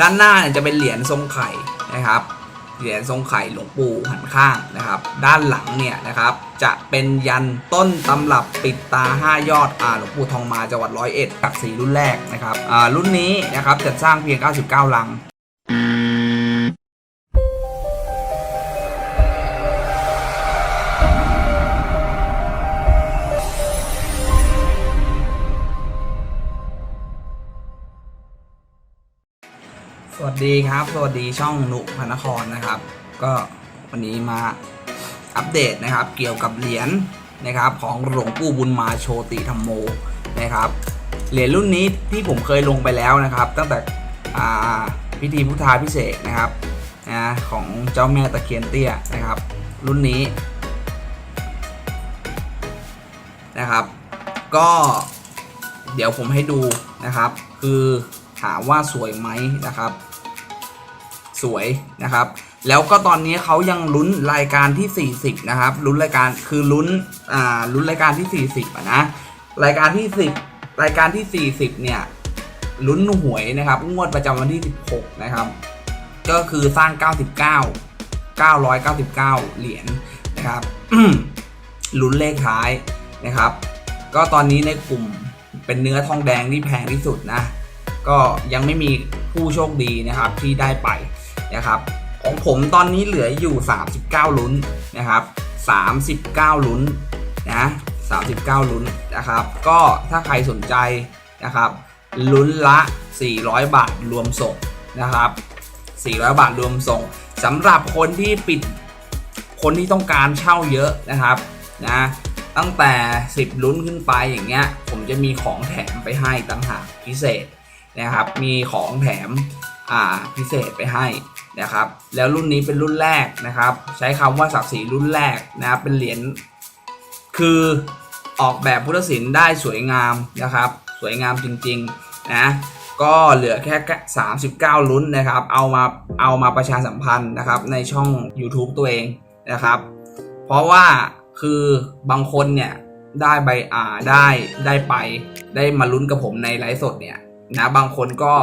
ด้านหน้าเนี่ยจะเป็นเหรียญทรงไข่นะครับ เหรียญทรงไข่หลวงปู่หันข้างนะครับ ด้านหลังเนี่ยนะครับจะเป็นยันต้นตำรับปิดตา 5 ยอดอ่าหลวงปู่ทองมาจังหวัดร้อยเอ็ดกักสีรุ่นแรกนะครับอ่ารุ่นนี้นะครับจัดสร้างเพียง 99 ลัง สวัสดีครับ สวัสดีช่องหนุพนครนะครับ ก็วันนี้มาอัปเดตนะครับ เกี่ยวกับเหรียญนะครับ ของหลวงปู่บุญมาโชติธรรมโมนะครับเหรียญรุ่นนี้ที่ผมเคยลงไปแล้วนะครับ ตั้งแต่พิธีพุทธาพิเศษนะครับนะของเจ้าแม่ตะเคียนเตี้ยนะครับ รุ่นนี้นะครับ ก็เดี๋ยวผมให้ดูนะครับ คือถามว่าสวยไหมนะครับ สวยนะครับ แล้วก็ตอนนี้เขายังลุ้นรายการที่ 40 นะครับลุ้นรายการคือลุ้นอ่าลุ้นรายการที่ 40อะนะรายการที่ 10 รายการที่ 40 เนี่ยลุ้นหวยนะครับ งวดประจำวันที่ 16 นะครับ ก็คือสร้าง 99 999 เหรียญนะครับลุ้นเลขท้ายนะครับ ก็ตอนนี้ในกลุ่มเป็นเนื้อทองแดงที่แพงที่สุดนะ ก็ยังไม่มีผู้โชคดีนะครับที่ได้ไป นะครับของผมตอนนี้เหลืออยู่ 39 ลุ้นนะครับ 39 ลุ้นนะ39 ลุ้นนะครับ ก็ถ้าใครสนใจนะครับลุ้นละ 400 บาทรวมส่งนะครับ 400 บาทรวมส่งสำหรับคนที่ปิดคนที่ต้องการเช่าเยอะนะครับนะตั้งแต่ 10 ลุ้นขึ้นไปอย่างเงี้ย ผมจะมีของแถมไปให้ต่างหากพิเศษนะครับ มีของแถมอ่าพิเศษไปให้ นะครับแล้วรุ่นนี้เป็นรุ่นแรกนะครับ ใช้คำว่าศักดิ์ศรีรุ่นแรกนะครับเป็นเหรียญคือออกแบบพุทธศิลป์ได้สวยงามนะครับ สวยงามจริงๆนะก็เหลือแค่ 39 ลุ้นนะครับ เอามาเอามาประชาสัมพันธ์นะครับในช่อง YouTube ตัวเองนะครับ เพราะว่าคือบางคนเนี่ยได้ใบอ่าได้ได้ไปได้มาลุ้นกับผมในไลฟ์สดเนี่ย นะบางคนก็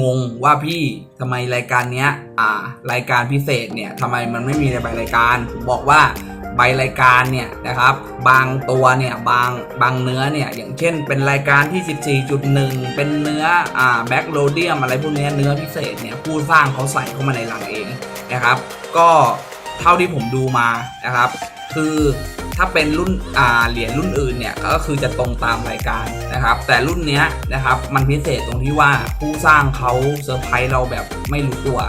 งงว่าพี่ทำไมรายการเนี้ยอ่ารายการพิเศษเนี่ยทำไมมันไม่มีในใบรายการผมบอกว่าใบรายการเนี่ยนะครับ บางตัวเนี่ยบางบางเนื้อเนี่ยอย่างเช่นเป็นรายการที่ 14.1 เป็นเนื้ออ่าแบ็กโลเดียมอะไรพวกนี้เนื้อพิเศษเนี่ยผู้สร้างเขาใส่เข้ามาในหลังเองนะครับ ก็เท่าที่ผมดูมานะครับ คือถ้าเป็นรุ่นอ่าเหรียญรุ่นอื่นเนี่ยก็คือจะตรงตามรายการนะครับ แต่รุ่นเนี้ยนะครับมันพิเศษตรงที่ว่าผู้สร้างเขาเซอร์ไพรส์เราแบบไม่รู้ตัว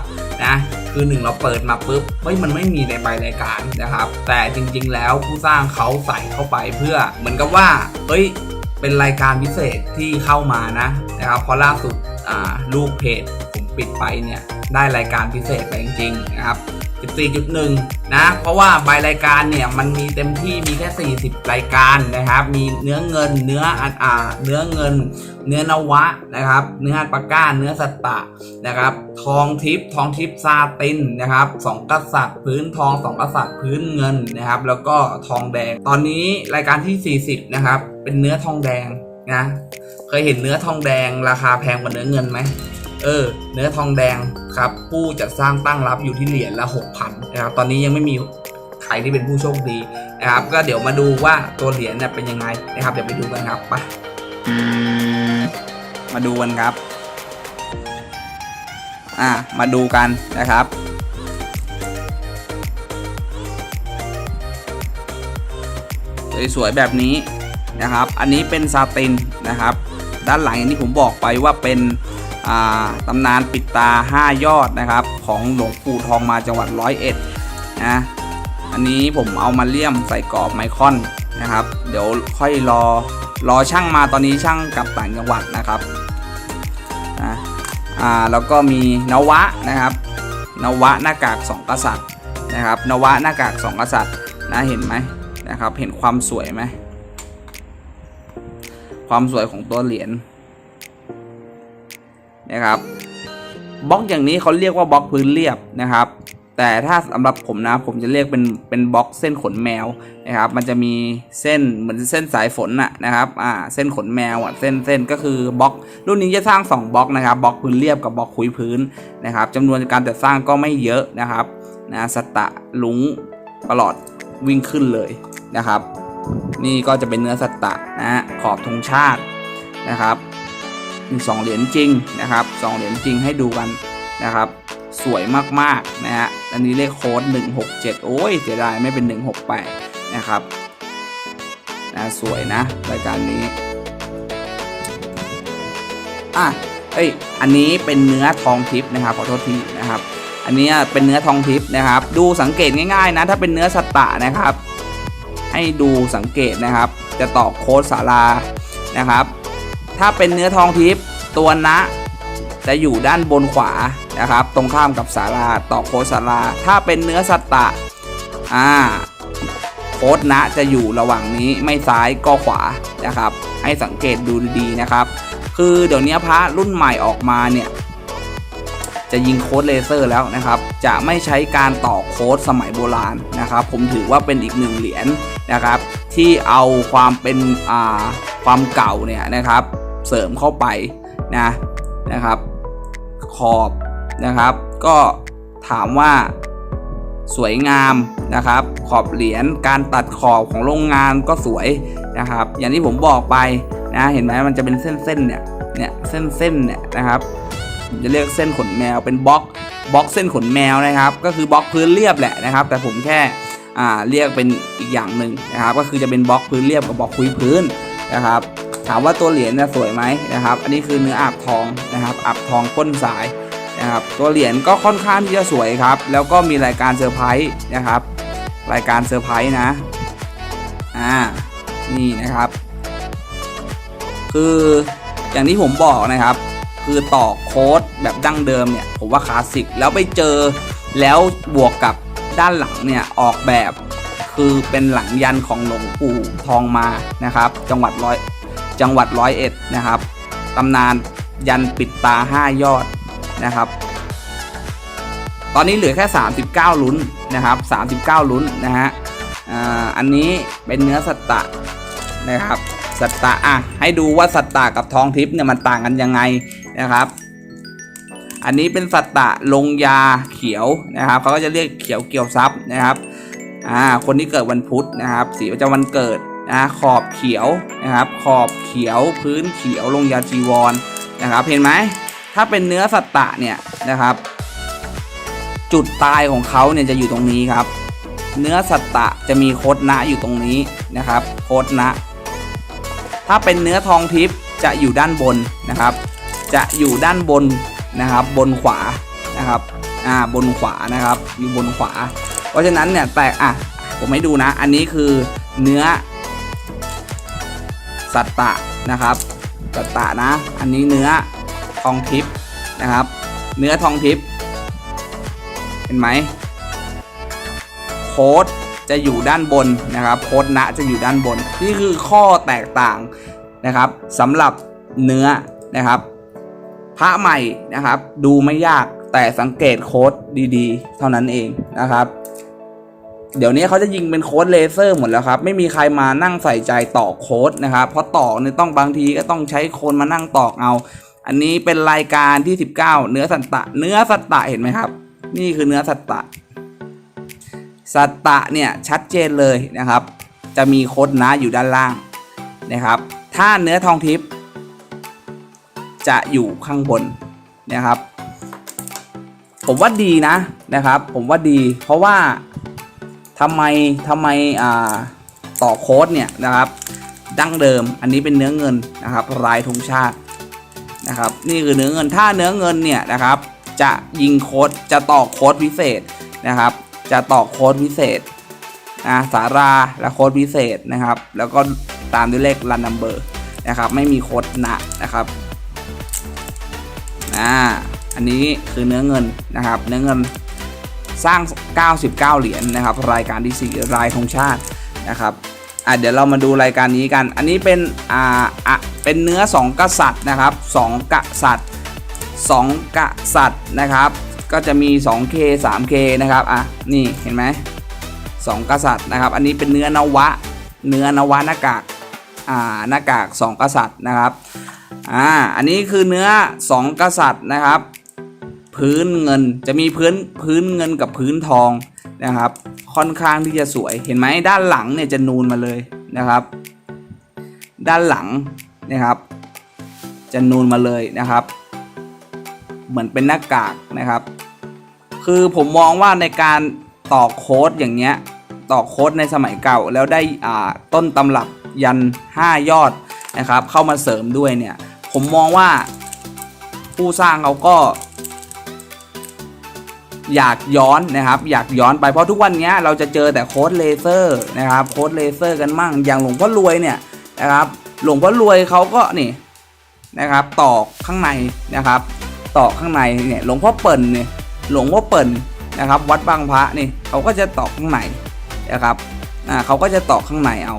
นะคือหนึ่งเราเปิดมาปุ๊บเฮ้ยมันไม่มีในใบรายการนะครับ แต่จริงๆแล้วผู้สร้างเขาใส่เข้าไปเพื่อเหมือนกับว่าเฮ้ยเป็นรายการพิเศษที่เข้ามานะนะครับเพราะล่าสุดลูกเพจผมปิดไปเนี่ยได้รายการพิเศษไปจริงๆนะครับ 14.1 นะ เพราะว่าใบรายการเนี่ยมันมีเต็มที่มีแค่ 40 รายการนะครับ มีเนื้อเงินเนื้ออ่าเนื้อเงิน เนื้อนวะนะครับ เนื้อปาก้า เนื้อสัตตะนะครับ ทองทิพย์ทองทิพย์ซาตินนะครับสองกษัตริย์พื้นทองสองกษัตริย์พื้นเงินนะครับ แล้วก็ทองแดง ตอนนี้รายการที่ 40 นะครับ เป็นเนื้อทองแดงนะ เคยเห็นเนื้อทองแดงราคาแพงกว่าเนื้อเงินไหม เออ เนื้อทองแดงครับ ผู้จัดสร้างตั้งรับอยู่ที่เหรียญละ 6,000นะครับ ตอนนี้ยังไม่มีใครที่เป็นผู้โชคดีนะครับ ก็เดี๋ยวมาดูว่าตัวเหรียญเนี่ยเป็นยังไงนะครับ เดี๋ยวไปดูกันครับไปมาดูกันครับ อ่า มาดูกันนะครับสวยๆแบบนี้นะครับ อันนี้เป็นซาตินนะครับ ด้านหลังอย่างที่ผมบอกไปว่าเป็น ตำนานปิดตา 5 ยอดนะครับ ของหลวงปู่ทองมาจังหวัดร้อยเอ็ดนะอันนี้ผมเอามาเลี่ยมใส่กรอบไมคอนนะครับ เดี๋ยวค่อยรอรอช่างมาตอนนี้ช่างกลับต่างจังหวัดนะครับนะอ่าแล้วก็มีนวะนะครับ นวะหน้ากากสองกษัตริย์นะครับ นวะหน้ากากสองกษัตริย์นะเห็นไหมนะครับ เห็นความสวยไหมความสวยของตัวเหรียญ นะครับบล็อกอย่างนี้เขาเรียกว่าบล็อกพื้นเรียบนะครับ แต่ถ้าสำหรับผมนะผมจะเรียกเป็นเป็นบล็อกเส้นขนแมวนะครับ มันจะมีเส้นเหมือนเส้นสายฝนน่ะนะครับอ่าเส้นขนแมวอะเส้นเส้นก็คือบล็อกรุ่นนี้จะสร้าง 2บล็อกนะครับบล็อกพื้นเรียบกับบล็อกคุยพื้นนะครับจำนวนการจัดสร้างก็ไม่เยอะนะครับนะสตะลุงตลอดวิ่งขึ้นเลยนะครับ นี่ก็จะเป็นเนื้อสตะนะฮะขอบธงชาตินะครับ มีสองเหรียญจริงนะครับสองเหรียญจริงให้ดูกันนะครับ สวยมากๆนะฮะอันนี้เลขโค้ด167 โอ้ยเสียดายไม่เป็น 168 นะครับนะสวยนะรายการนี้อะเอ้ยอันนี้เป็นเนื้อทองทิพย์นะครับขอโทษทีนะครับ อันนี้เป็นเนื้อทองทิพย์นะครับ ดูสังเกตง่ายๆนะถ้าเป็นเนื้อสตะนะครับ ให้ดูสังเกตนะครับ จะต่อโค้ดสารานะครับ ถ้าเป็นเนื้อทองทิพย์ตัวนะจะอยู่ด้านบนขวานะครับ ตรงข้ามกับสาราต่อโคสาราถ้าเป็นเนื้อสัตะอ่าโค้ดนะจะอยู่ระหว่างนี้ไม่ซ้ายก็ขวานะครับ ให้สังเกตดูดีนะครับ คือเดี๋ยวนี้พระรุ่นใหม่ออกมาเนี่ย จะยิงโค้ดเลเซอร์แล้วนะครับ จะไม่ใช้การต่อโค้ดสมัยโบราณนะครับ ผมถือว่าเป็นอีกหนึ่งเหรียญนะครับ ที่เอาความเป็นอ่าความเก่าเนี่ยนะครับ เสริมเข้าไปนะนะครับขอบนะครับ ก็ถามว่าสวยงามนะครับ ขอบเหรียญการตัดขอบของโรงงานก็สวยนะครับ อย่างที่ผมบอกไปนะเห็นไหมมันจะเป็นเส้นๆเนี่ยเนี่ยเส้นๆเนี่ยนะครับจะเรียกเส้นขนแมวเป็นบล็อกบล็อกเส้นขนแมวนะครับ ก็คือบล็อกพื้นเรียบแหละนะครับ แต่ผมแค่อ่าเรียกเป็นอีกอย่างหนึ่งนะครับ ก็คือจะเป็นบล็อกพื้นเรียบกับบล็อกคุยพื้นนะครับ ถามว่าตัวเหรียญเนี่ยสวยไหมนะครับ อันนี้คือเนื้ออาบทองนะครับอาบทองก้นสายนะครับ ตัวเหรียญก็ค่อนข้างที่จะสวยครับ แล้วก็มีรายการเซอร์ไพรส์นะครับ รายการเซอร์ไพรส์นะ อ่า นี่นะครับ คืออย่างที่ผมบอกนะครับ คือต่อโค้ดแบบดั้งเดิมเนี่ย ผมว่าคลาสสิก แล้วไปเจอแล้วบวกกับด้านหลังเนี่ยออกแบบคือเป็นหลังยันของหลวงปู่ทองมานะครับ จังหวัดร้อย จังหวัดร้อยเอ็ดนะครับตำนานยันปิดตา 5 ยอดนะครับ ตอนนี้เหลือแค่ 39 ลุ้นนะครับ 39 ลุ้นนะฮะอ่าอันนี้เป็นเนื้อสัตตะนะครับสัตตะอะให้ดูว่าสัตตะกับทองทิพย์เนี่ยมันต่างกันยังไงนะครับ อันนี้เป็นสัตตะลงยาเขียวนะครับเขาก็จะเรียกเขียวเกี่ยวซับนะครับอ่าคนที่เกิดวันพุธนะครับ สีประจำวันเกิด นะขอบเขียวนะครับ ขอบเขียวพื้นเขียวลงยาจีวรนะครับ เห็นไหมถ้าเป็นเนื้อสัตตะเนี่ยนะครับ จุดตายของเขาเนี่ยจะอยู่ตรงนี้ครับ เนื้อสัตตะจะมีโคดนะอยู่ตรงนี้นะครับ โคดนะ ถ้าเป็นเนื้อทองทิพย์จะอยู่ด้านบนนะครับ จะอยู่ด้านบนนะครับ บนขวานะครับอ่าบนขวานะครับ อยู่บนขวา เพราะฉะนั้นเนี่ยแต่อะผมให้ดูนะ อันนี้คือเนื้อ สัตตะนะครับ สัตตะนะ อันนี้เนื้อทองทิพย์นะครับ เนื้อทองทิพย์เห็นไหมโค้ดจะอยู่ด้านบนนะครับโค้ดณจะอยู่ด้านบน นี่คือข้อแตกต่างนะครับสำหรับเนื้อนะครับพระใหม่นะครับ ดูไม่ยากแต่สังเกตโค้ดดีๆ เท่านั้นเองนะครับ เดี๋ยวนี้เขาจะยิงเป็นโค้ดเลเซอร์หมดแล้วครับ ไม่มีใครมานั่งใส่ใจต่อโค้ดนะครับ เพราะต่อเนี่ยต้องบางทีก็ต้องใช้คนมานั่งตอกเอา อันนี้เป็นรายการที่ 19 เนื้อสัตตะ เนื้อสัตตะเห็นไหมครับ นี่คือเนื้อสัตตะ สัตตะเนี่ยชัดเจนเลยนะครับ จะมีโค้ดนะอยู่ด้านล่างนะครับ ถ้าเนื้อทองทิพย์จะอยู่ข้างบนนะครับ ผมว่าดีนะนะครับ ผมว่าดี เพราะว่า ทำไมทำไมอ่าต่อโค้ดเนี่ยนะครับดั้งเดิมอันนี้เป็นเนื้อเงินนะครับลายธงชาตินะครับนี่คือเนื้อเงินถ้าเนื้อเงินเนี่ยนะครับจะยิงโค้ดจะต่อโค้ดพิเศษนะครับ จะต่อโค้ดพิเศษนะสาราและโค้ดพิเศษนะครับ แล้วก็ตามด้วยเลขรันนัมเบอร์นะครับไม่มีโค้ดหนะนะครับอ่าอันนี้คือเนื้อเงินนะครับ เนื้อเงิน สร้าง 99 เหรียญนะครับ รายการที่ 4 รายของชาตินะครับอะเดี๋ยวเรามาดูรายการนี้กัน อันนี้เป็นอ่าอะเป็นเนื้อ 2 กษัตริย์นะครับ 2 กษัตริย์ 2 กษัตริย์นะครับ ก็จะมี 2K 3K นะครับอะนี่เห็นไหมสองกษัตริย์นะครับ อันนี้เป็นเนื้อนวะ เนื้อนวะหน้ากากอ่าหน้ากากสองกษัตริย์นะครับอ่าอันนี้คือเนื้อสองกษัตริย์นะครับ พื้นเงินจะมีพื้นพื้นเงินกับพื้นทองนะครับ ค่อนข้างที่จะสวยเห็นไหมด้านหลังเนี่ยจะนูนมาเลยนะครับ ด้านหลังนะครับ จะนูนมาเลยนะครับ เหมือนเป็นหน้ากากนะครับ คือผมมองว่าในการต่อโค้ดอย่างเงี้ยต่อโค้ดในสมัยเก่าแล้วได้อ่าต้นตำรับยัน 5 ยอดนะครับ เข้ามาเสริมด้วยเนี่ย ผมมองว่าผู้สร้างเขาก็ อยากย้อนนะครับอยากย้อนไปเพราะทุกวันนี้เราจะเจอแต่โค้ดเลเซอร์นะครับโค้ดเลเซอร์กันมั่งอย่างหลวงพ่อรวยเนี่ยนะครับหลวงพ่อรวยเขาก็นี่นะครับตอกข้างในนะครับตอกข้างในเนี่ยหลวงพ่อเปิ่นเนี่ยหลวงพ่อเปิ่นนะครับ วัดบางพระนี่เขาก็จะตอกข้างในนะครับอ่าเขาก็จะตอกข้างในเอา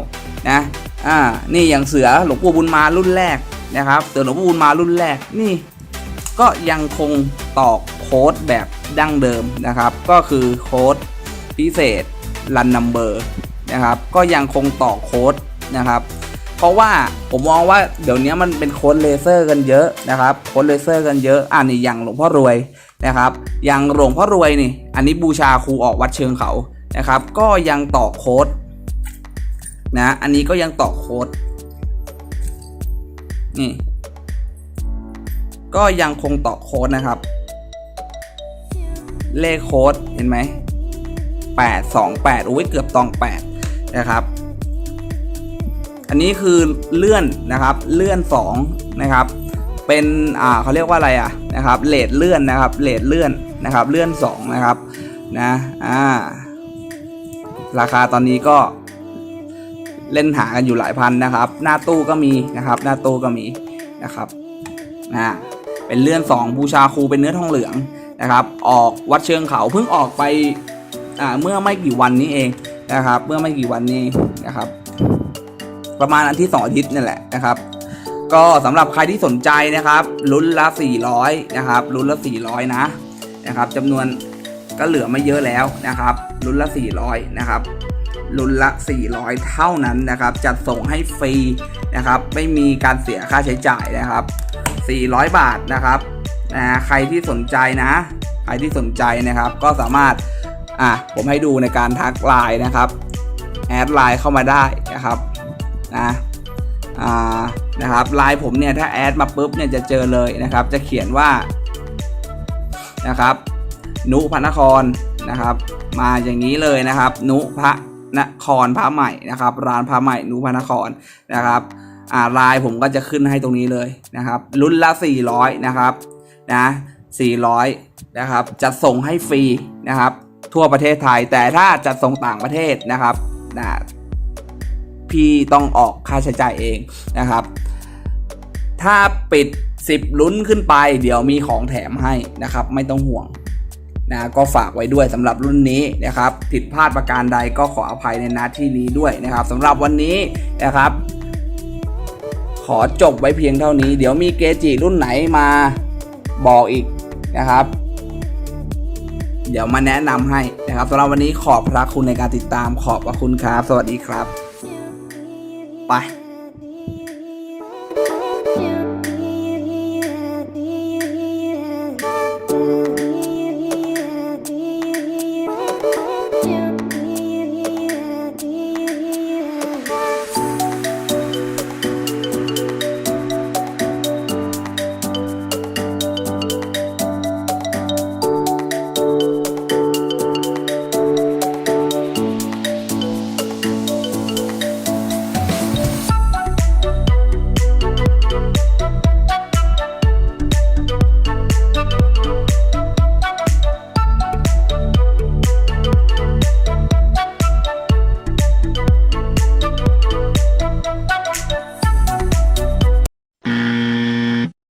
นะอ่านี่อย่างเสือหลวงปู่บุญมารุ่นแรกนะครับเสือหลวงปู่บุญมารุ่นแรกนี่ ก็ยังคงตอกโค้ดแบบ ดั้งเดิมนะครับ ก็คือโค้ดพิเศษรันนัมเบอร์นะครับ ก็ยังคงต่อโค้ดนะครับ เพราะว่าผมมองว่าเดี๋ยวนี้มันเป็นโค้ดเลเซอร์กันเยอะนะครับ โค้ดเลเซอร์กันเยอะอ่านี่อย่างหลวงพ่อรวยนะครับ อย่างหลวงพ่อรวยนี่ อันนี้บูชาครูออกวัดเชิงเขานะครับ ก็ยังต่อโค้ดนะ อันนี้ก็ยังต่อโค้ดนี่ ก็ยังคงต่อโค้ดนะครับ เลขโค้ดเห็นไหมแปดสองแปดโอ้ยเกือบตองแปดนะครับ อันนี้คือเลื่อนนะครับ เลื่อนสองนะครับ เป็น อ่าเขาเรียกว่าอะไรอะนะครับเลทเลื่อนนะครับเลทเลื่อนนะครับ เลื่อนสองนะครับ นะ อ่า ราคาตอนนี้ก็เล่นหากันอยู่หลายพันนะครับ หน้าตู้ก็มีนะครับ หน้าตู้ก็มีนะครับ นะ เป็นเลื่อนสองบูชาครูเป็นเนื้อทองเหลือง นะครับ ออกวัดเชิงเขาเพิ่งออกไปเมื่อไม่กี่วันนี้เองนะครับ เมื่อไม่กี่วันนี้นะครับ ประมาณอันที่สองอาทิตย์นี่แหละนะครับ ก็สำหรับใครที่สนใจนะครับลุ้นละ 400 นะครับลุ้นละ 400 นะนะครับจำนวนก็เหลือไม่เยอะแล้วนะครับลุ้นละ 400 นะครับลุ้นละ 400 เท่านั้นนะครับ จัดส่งให้ฟรีนะครับ ไม่มีการเสียค่าใช้จ่ายนะครับ 400 บาทนะครับ นะใครที่สนใจนะ ใครที่สนใจนะครับ ก็สามารถอะผมให้ดูในการทักไลน์นะครับแอดไลน์เข้ามาได้นะครับนะอ่านะครับไลน์ผมเนี่ยถ้าแอดมาปุ๊บเนี่ยจะเจอเลยนะครับ จะเขียนว่านะครับ นุพระนครนะครับ มาอย่างนี้เลยนะครับ นุพระนครพระใหม่นะครับ ร้านพระใหม่นุพระนครนะครับอ่าไลน์ผมก็จะขึ้นให้ตรงนี้เลยนะครับ รุ่นละ400นะครับ นะ400นะครับจัดส่งให้ฟรีนะครับ ทั่วประเทศไทยแต่ถ้าจัดส่งต่างประเทศนะครับนะพี่ต้องออกค่าใช้จ่ายเองนะครับ ถ้าปิด 10 ลุ้นขึ้นไป เดี๋ยวมีของแถมให้นะครับ ไม่ต้องห่วงนะก็ฝากไว้ด้วยสำหรับรุ่นนี้นะครับ ผิดพลาดประการใดก็ขออภัยในนาที่นี้ด้วยนะครับสำหรับวันนี้นะครับ ขอจบไว้เพียงเท่านี้ เดี๋ยวมีเกจิรุ่นไหนมา บอกอีกนะครับ เดี๋ยวมาแนะนำให้นะครับสำหรับวันนี้ขอบพระคุณในการติดตามขอบพระคุณครับ สวัสดีครับ ไป